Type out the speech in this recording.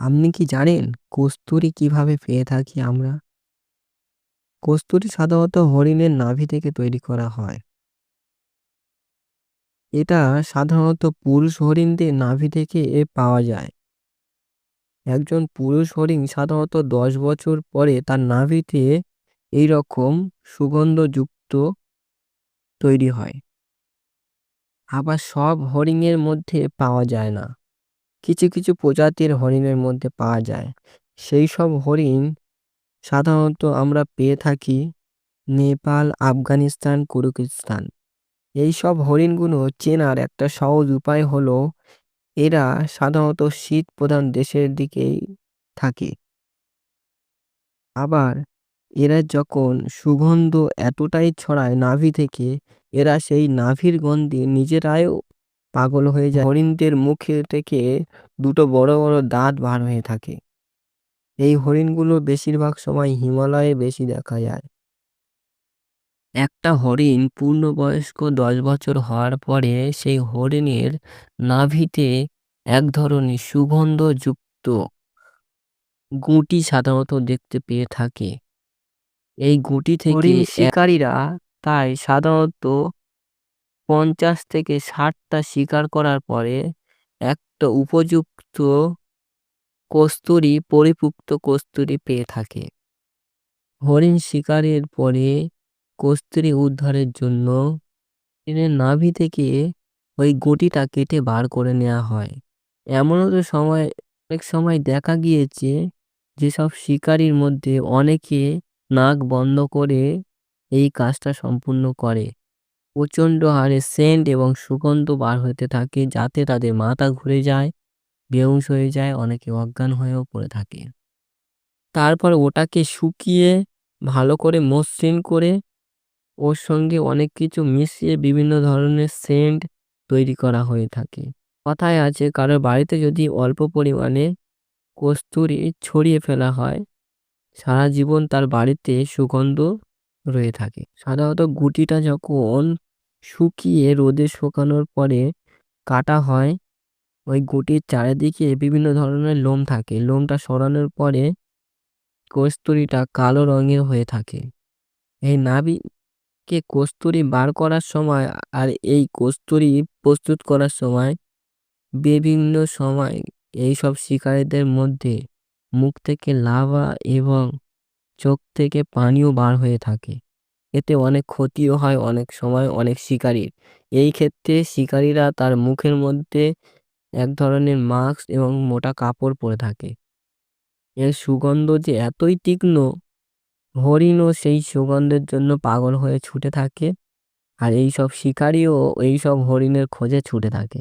আপনি কি জানেন কস্তুরী কীভাবে পেয়ে থাকি আমরা? কস্তুরী সাধারণত হরিণের নাভি থেকে তৈরি করা হয়। এটা সাধারণত পুরুষ হরিণদের নাভি থেকে এ পাওয়া যায়। একজন পুরুষ হরিণ সাধারণত দশ বছর পরে তার নাভিতে এই রকম সুগন্ধযুক্ত তৈরি হয়। আবার সব হরিণের মধ্যে পাওয়া যায় না। কিছু কিছু প্রজাতির হরিণের মধ্যে পাওয়া যায়। সেই সব হরিণ সাধারণত আমরা পেয়ে থাকি নেপাল, আফগানিস্তান, কুরুকিস্তান। এই সব হরিণগুলো চেনার একটা সহজ উপায় হলো এরা সাধারণত শীত প্রধান দেশের দিকেই থাকে। আবার এরা যখন সুগন্ধ এতটাই ছড়ায় নাভি থেকে এরা সেই নাভির গন্ধে নিজেরাও পাগল হয়ে যায়। হরিণদের মুখে থেকে দুটো বড় বড় দাঁত বার হয়ে থাকে। এই হরিণগুলো বেশিরভাগ সময় হিমালয়ে বেশি দেখা যায়। একটা হরিণ পূর্ণবয়স্ক দশ বছর হওয়ার পরে সেই হরিণের নাভিতে এক ধরনের সুগন্ধযুক্ত গুটি সাধারণত দেখতে পেয়ে থাকে। এই গুটি থেকে শিকারীরা তাই সাধারণত পঞ্চাশ থেকে ষাটটা শিকার করার পরে একটা উপযুক্ত কস্তুরী, পরিপুক্ত কস্তুরি পেয়ে থাকে। হরিণ শিকারের পরে কস্তুরি উদ্ধারের জন্য হরিণের নাভি থেকে ওই গুটিটা কেটে বার করে নেওয়া হয়। এমনও তো সময়, অনেক সময় দেখা গিয়েছে যেসব শিকারীর মধ্যে অনেকে নাক বন্ধ করে এই কাজটা সম্পূর্ণ করে। প্রচণ্ড হারে সেন্ট এবং সুগন্ধ বার হতে থাকে যাতে তাদের মাথা ঘুরে যায়, বেহুশ হয়ে যায়, অনেকে অজ্ঞান হয়েও পড়ে থাকে। তারপর ওটাকে শুকিয়ে ভালো করে মসৃণ করে ওর সঙ্গে অনেক কিছু মিশিয়ে বিভিন্ন ধরনের সেন্ট তৈরি করা হয়ে থাকে। কথায় আছে কারোর বাড়িতে যদি অল্প পরিমাণে কস্তুরী ছড়িয়ে ফেলা হয়, সারা জীবন তার বাড়িতে সুগন্ধ রয়ে থাকে। সাধারণত গুটিটা যখন শুকিয়ে রোদে শুকানোর পরে কাটা হয়, ওই গুটির চারিদিকে বিভিন্ন ধরনের লোম থাকে লোমটা সরানোর পরে কস্তুরিটা কালো রঙের হয়ে থাকে। এই নাভিকে কস্তুরি বার করার সময় আর এই কস্তুরি প্রস্তুত করার সময় বিভিন্ন সময় এইসব শিকারীদের মধ্যে মুখ থেকে লাভা এবং চোখ থেকে পানিও বার হয়ে থাকে। এতে অনেক ক্ষতিও হয়, অনেক সময় অনেক শিকারীর। এই ক্ষেত্রে শিকারীরা তার মুখের মধ্যে এক ধরনের মাস্ক এবং মোটা কাপড় পরে থাকে। এর সুগন্ধ যে এতই তীক্ষ্ণ, হরিণও সেই সুগন্ধের জন্য পাগল হয়ে ছুটে থাকে। আর এই এইসব শিকারীও এইসব হরিণের খোঁজে ছুটে থাকে।